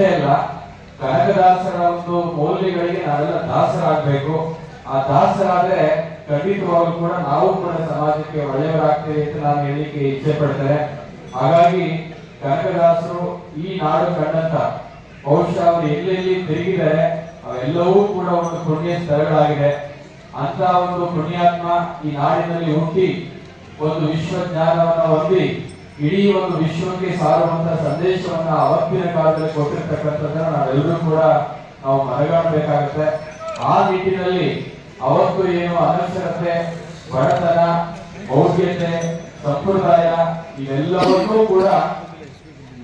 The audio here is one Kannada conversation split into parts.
ಅಷ್ಟೇ ಅಲ್ಲ ಕನಕದಾಸರ ಒಂದು ಮೌಲ್ಯಗಳಿಗೆ ನಾವೆಲ್ಲ ದಾಸರಾಗಬೇಕು. ಆ ದಾಸರಾದ್ರೆ ಖಂಡಿತವಾಗ್ಲೂ ಕೂಡ ನಾವು ಕೂಡ ಸಮಾಜಕ್ಕೆ ಒಳ್ಳೆಯವರಾಗ್ತೇವೆ ಅಂತ ನಾನು ಹೇಳಲಿಕ್ಕೆ ಇಚ್ಛೆ ಪಡ್ತೇನೆ. ಹಾಗಾಗಿ ಕನಕದಾಸರು ಈ ನಾಡು ಕಂಡಂತ, ಬಹುಶಃ ಅವರು ಎಲ್ಲೆಲ್ಲಿ ತಿರುಗಿದರೆ ಅವೆಲ್ಲವೂ ಕೂಡ ಒಂದು ಪುಣ್ಯ ಸ್ಥಳಗಳಾಗಿದೆ. ಅಂತ ಒಂದು ಪುಣ್ಯಾತ್ಮ ಈ ನಾಡಿನಲ್ಲಿ ಹುಟ್ಟಿ, ಒಂದು ವಿಶ್ವ ಜ್ಞಾನವನ್ನು ಹೊಂದಿ ಇಡೀ ಒಂದು ವಿಶ್ವಕ್ಕೆ ಸಾರುವಂತ ಸಂದೇಶವನ್ನ ಅವತ್ತಿನ ಕಾಲದಲ್ಲಿ ಕೊಟ್ಟಿರ್ತಕ್ಕಂಥದ್ದನ್ನ ನಾವೆಲ್ಲರೂ ಕೂಡ ನಾವು ಮನಗಾಣಬೇಕಾಗುತ್ತೆ. ಆ ನಿಟ್ಟಿನಲ್ಲಿ ಅವತ್ತು ಏನು ಅನಕ್ಷರತೆ, ಬಡತನ ಭೌಗ್ಯತೆ ಸಂಪ್ರದಾಯ ಇವೆಲ್ಲವನ್ನೂ ಕೂಡ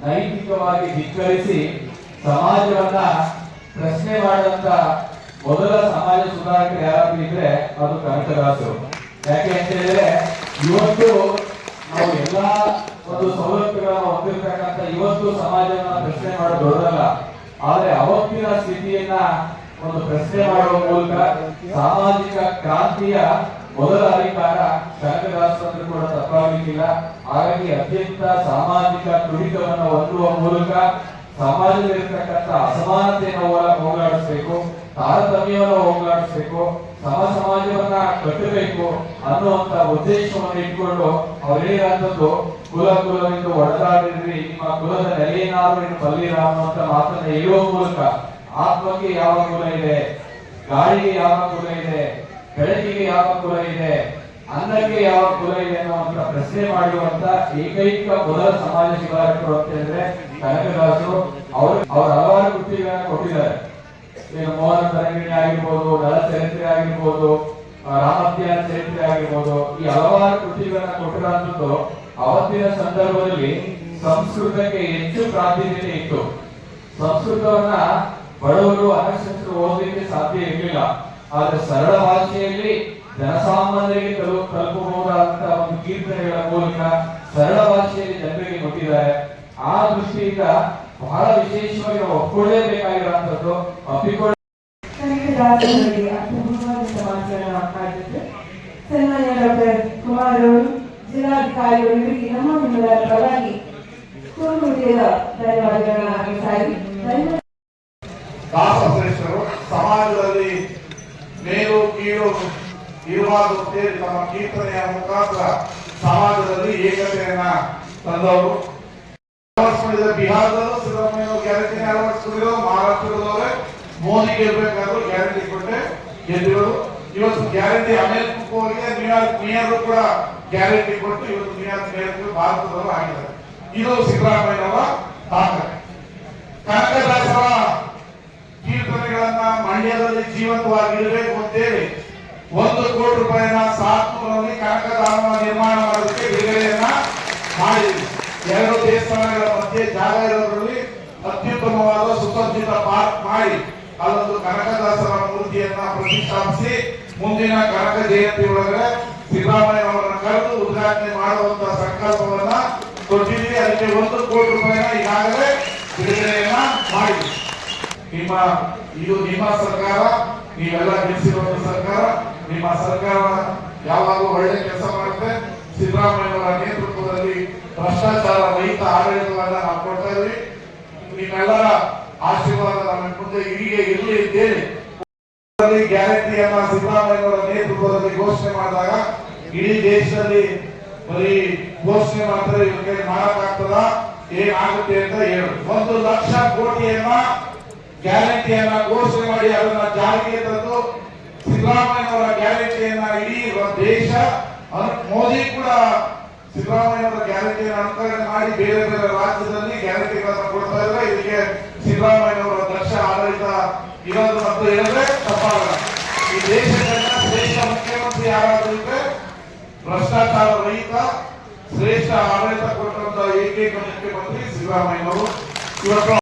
ನೈತಿಕವಾಗಿ ಧಿಕ್ಕರಿಸಿ ಸಮಾಜವನ್ನ ಪ್ರಶ್ನೆ ಮಾಡಿದಂತ ಮೊದಲ ಸಮಾಜ ಸುಧಾರಕರು ಯಾರಾದ್ರೂ ಇದ್ರೆ ಅದು ಕನಕದಾಸರು. ಯಾಕೆ ಅಂತ ಹೇಳಿದ್ರೆ ಇವತ್ತು ನಾವು ಎಲ್ಲಾ ಒಂದು ಸೌಲಭ್ಯಗಳನ್ನು ಹೊಂದಿರತಕ್ಕಂತ ಇವತ್ತು ಸಮಾಜವನ್ನ ಪ್ರಶ್ನೆ ಮಾಡೋದು ದೊಡ್ಡದಲ್ಲ ಆದ್ರೆ ಅವತ್ತಿನ ಸ್ಥಿತಿಯನ್ನ ಒಂದು ಪ್ರಶ್ನೆ ಮಾಡುವ ಮೂಲಕ ಸಾಮಾಜಿಕ ಕ್ರಾಂತಿಯ ಮೊದಲ ಅಧಿಕಾರ ಕನಕದಾಸರು ಕೂಡ ತಪ್ಪಾಗಲಿಕ್ಕಿಲ್ಲ. ಹಾಗಾಗಿ ಅತ್ಯಂತ ಸಾಮಾಜಿಕ ತುಡಿತವನ್ನು ಹೊಂದುವ ಮೂಲಕ ಸಮಾಜದಲ್ಲಿರ್ತಕ್ಕಂಥ ಅಸಮಾನತೆಯನ್ನು ಹೋಗ- ಹೋಗಲಾಡಿಸ್ಬೇಕು. ತಾರತಮ್ಯವನ್ನು ಹೋಗಲಾಡಿಸ್ಬೇಕು ಸಮ ಸಮಾಜವನ್ನ ಕಟ್ಟಬೇಕು ಅನ್ನುವಂತ ಉದ್ದೇಶವನ್ನು ಇಟ್ಕೊಂಡು ಅವರೇನಂತದ್ದು ಕುಲ ಕುಲವೆಂದು ಒಡಲಾಡಿದ್ರಿ, ನಿಮ್ಮ ಕುಲದ ನೆಲೆಯೇನಾದ್ರೂ ಇನ್ನು ಬಲ್ಲಿರ ಅನ್ನುವಂತ ಮಾತನ್ನ ಹೇಳುವ ಮೂಲಕ ಆತ್ಮಕ್ಕೆ ಯಾವ ಕುಲ ಇದೆ, ಗಾಳಿಗೆ ಯಾವ ಕುಲ ಇದೆ, ಬೆಳಕಿಗೆ ಯಾವ ಕುಲ ಇದೆ, ಅನ್ನಕ್ಕೆ ಯಾವ ಕುಲ ಇದೆ ಅನ್ನುವಂತ ಪ್ರಶ್ನೆ ಮಾಡುವಂತ ಏಕೈಕ ಮೊದಲ ಸಮಾಜ ಸುಧಾರಕರು ಅಂತ ಹೇಳಿದ್ರೆ ಕನಕದಾಸರು. ಅವರು ಅವರ ಹಲವಾರು ಕೃತಿಗಳನ್ನ ಕೊಟ್ಟಿದ್ದಾರೆ. ಈಗ ಮೋಹನ ತರಂಗಿಣಿ ಆಗಿರ್ಬೋದು ಲಲ ಚರಿತ್ರೆ ಆಗಿರ್ಬೋದು ರಾಮತ್ಯ ಚರಿತ್ರೆ ಆಗಿರ್ಬೋದು, ಈ ಹಲವಾರು ಕೃತಿಗಳನ್ನ ಕೊಟ್ಟಿರುವಂತದ್ದು ಅವತ್ತಿನ ಸಂದರ್ಭದಲ್ಲಿ ಸಂಸ್ಕೃತಕ್ಕೆ ಹೆಚ್ಚು ಪ್ರಾಧಾನ್ಯತೆ ಇತ್ತು. ಸಂಸ್ಕೃತವನ್ನ ಬಡವರು ಅನಕ್ಷರಸ್ಥರು ಓದಲಿಕ್ಕೆ ಸಾಧ್ಯ ಇರಲಿಲ್ಲ. ಆದ್ರೆ ಸರಳ ಭಾಷೆಯಲ್ಲಿ ಜನಸಾಮಾನ್ಯರಿಗೆ ತಲು ತಲುಪಬಹುದಾದಂತಹ ಒಂದು ಕೀರ್ತನೆಗಳ ಮೂಲಕ ಸರಳ ಭಾಷೆಯಲ್ಲಿ ಜನರಿಗೆ ಕೊಟ್ಟಿದ್ದಾರೆ. ಆ ದೃಷ್ಟಿಯಿಂದ ಬಹಳ ವಿಶೇಷವಾಗಿ ನಾವು ಒಪ್ಕೊಳ್ಳೇಬೇಕಾಗಿರುವಂತದ್ದು ಸನ್ಮಾನ್ಯ ಡಾಕ್ಟರ್ ಕುಮಾರ್ ಅವರು ಜಿಲ್ಲಾಧಿಕಾರಿಗಳು ಇವರಿಗೆ ನಮ್ಮ ಪರವಾಗಿ ಧನ್ಯವಾದಗಳನ್ನ ದಾಸಶ್ರೇಷ್ಠರು ಸಮಾಜದಲ್ಲಿ ಮೇಲು ಕೀಳು ಇರುವಾಗುತ್ತೆ ತಮ್ಮ ಕೀರ್ತನೆಯ ಮುಖಾಂತರ ಸಮಾಜದಲ್ಲಿ ಏಕತೆಯನ್ನ ತಂದವರು. ಅಳವಡಿಸಿಕೊಂಡಿದ್ದಾರೆ ಬಿಹಾರದಲ್ಲೂ ಸಿದ್ದರಾಮಯ್ಯ ಗ್ಯಾರಂಟಿ ಅಳವಡಿಸಿಕೊಂಡಿರೋ ಮಹಾರಾಷ್ಟ್ರದವರೇ ಮೋದಿ ಗೆಲ್ಬೇಕಾದ್ರೂ ಗ್ಯಾರಂಟಿ ಕೊಟ್ಟೆ ಗೆದ್ದಿರೋದು ಇವತ್ತು ಗ್ಯಾರಂಟಿ ಅಮೇಲ್ ಹೋಗಿ ನ್ಯೂಯಾರ್ಕ್ ಮೇಯರ್ ಕೂಡ ಗ್ಯಾರಂಟಿ ಕೊಟ್ಟು ಇವತ್ತು ನ್ಯೂಯಾರ್ಕ್ ಮೇಯರ್ ಭಾರತದವರು ಆಗಿದ್ದಾರೆ. ಇದು ಸಿದ್ದರಾಮಯ್ಯನವರ ತಾಕತ್. ಕನಕದಾಸರ ಕೀರ್ತನೆಗಳನ್ನ ಮಂಡ್ಯದಲ್ಲಿ ಜೀವಂತವಾಗಿ ಇರಬೇಕು ಅಂತೇಳಿ ಒಂದು ಕೋಟಿ ರೂಪಾಯಿನ ಸಾತ್ನೂರಲ್ಲಿ ಕನಕಧಾಮ ನಿರ್ಮಾಣ ಮಾಡೋದಕ್ಕೆ ಬಿಡುಗಡೆಯನ್ನ ಮಾಡಿದ್ವಿ. ಎರಡು ದೇವಸ್ಥಾನಗಳ ಮಧ್ಯೆ ಜಾಗ ಇರೋದ್ರಲ್ಲಿ ಅತ್ಯುತ್ತಮವಾದ ಸುಸಜ್ಜಿತ ಪಾರ್ಕ್ ಮಾಡಿ ಅಲ್ಲೊಂದು ಕನಕದಾಸರ ಮೂರ್ತಿಯನ್ನ ಪ್ರತಿಷ್ಠಾಪಿಸಿ ಮುಂದಿನ ಕನಕ ಜಯಂತಿ ಒಳಗಡೆ ಸಿದ್ದರಾಮಯ್ಯ ಅವರನ್ನು ಕರೆದು ಉದ್ಘಾಟನೆ ಮಾಡುವಂತ ಸಂಕಲ್ಪವನ್ನ ಕೊಟ್ಟಿದ್ವಿ ಅದಕ್ಕೆ ಒಂದು ಕೋಟಿ ರೂಪಾಯಿನ ಈಗಾಗಲೇ ಬಿಡುಗಡೆಯನ್ನ ಮಾಡಿದ್ವಿ ನಿಮ್ಮ, ಇದು ನಿಮ್ಮ ಸರ್ಕಾರ, ನೀವೆಲ್ಲ ಗೆಲ್ಲಿಸಿರುವಂತ ಸರ್ಕಾರ, ನಿಮ್ಮ ಸರ್ಕಾರ ಯಾವಾಗಲೂ ಒಳ್ಳೆ ಕೆಲಸ ಮಾಡುತ್ತೆ. ಸಿದ್ದರಾಮಯ್ಯವರ ನೇತೃತ್ವದಲ್ಲಿ ಭ್ರಷ್ಟಾಚಾರ ರಹಿತ ಆಡಳಿತವನ್ನ ನಾವು ಕೊಡ್ತಾ ಇದ್ವಿ. ನಿಮ್ಮೆಲ್ಲರ ಆಶೀರ್ವಾದ ನಮ್ಮ ಮುಂದೆ ಹೀಗೆ ಇರಲಿ ಅಂತೇಳಿ ಗ್ಯಾರಂಟಿಯನ್ನ ಸಿದ್ದರಾಮಯ್ಯವರ ನೇತೃತ್ವದಲ್ಲಿ ಘೋಷಣೆ ಮಾಡಿದಾಗ ಇಡೀ ದೇಶದಲ್ಲಿ ಬರೀ ಘೋಷಣೆ ಮಾಡ್ತಾರೆ ಇವ್ರಿಗೆ ಮಾಡಕ್ಕಾಗ್ತದ ಏನಾಗುತ್ತೆ ಅಂತ ಹೇಳು ಒಂದು ಲಕ್ಷ ಕೋಟಿಯನ್ನ ಗ್ಯಾರಂಟಿಯನ್ನ ಘೋಷಣೆ ಮಾಡಿ ಅದನ್ನ ಜಾರಿಗೆ ತಂದು ಸಿದ್ದರಾಮಯ್ಯವರ ಗ್ಯಾರಂಟಿಯನ್ನ ಇಡೀ ದೇಶ ಮೋದಿ ಕೂಡ ಸಿದ್ದರಾಮಯ್ಯವರ ಗ್ಯಾರಂಟಿಯನ್ನು ಅನುಕರಣೆ ಮಾಡಿ ಬೇರೆ ಬೇರೆ ರಾಜ್ಯದಲ್ಲಿ ಗ್ಯಾರಂಟಿಗಳನ್ನು ಕೊಡ್ತಾ ಇಲ್ಲ ಇದಕ್ಕೆ ಸಿದ್ದರಾಮಯ್ಯವರ ದಕ್ಷ ಆಡಳಿತ ಇರೋದು ಅಂತ ಹೇಳಿದ್ರೆ ತಪ್ಪಾಗಲ್ಲ. ಈ ದೇಶದ ಶ್ರೇಷ್ಠ ಮುಖ್ಯಮಂತ್ರಿ ಯಾರಾದ್ರೂ ಇದ್ರೆ ಭ್ರಷ್ಟಾಚಾರ ರಹಿತ, ಶ್ರೇಷ್ಠ ಆಡಳಿತ ಕೊಟ್ಟಂತ ಏಕೈಕ ಮುಖ್ಯಮಂತ್ರಿ ಸಿದ್ದರಾಮಯ್ಯನವರು ಇವತ್ತು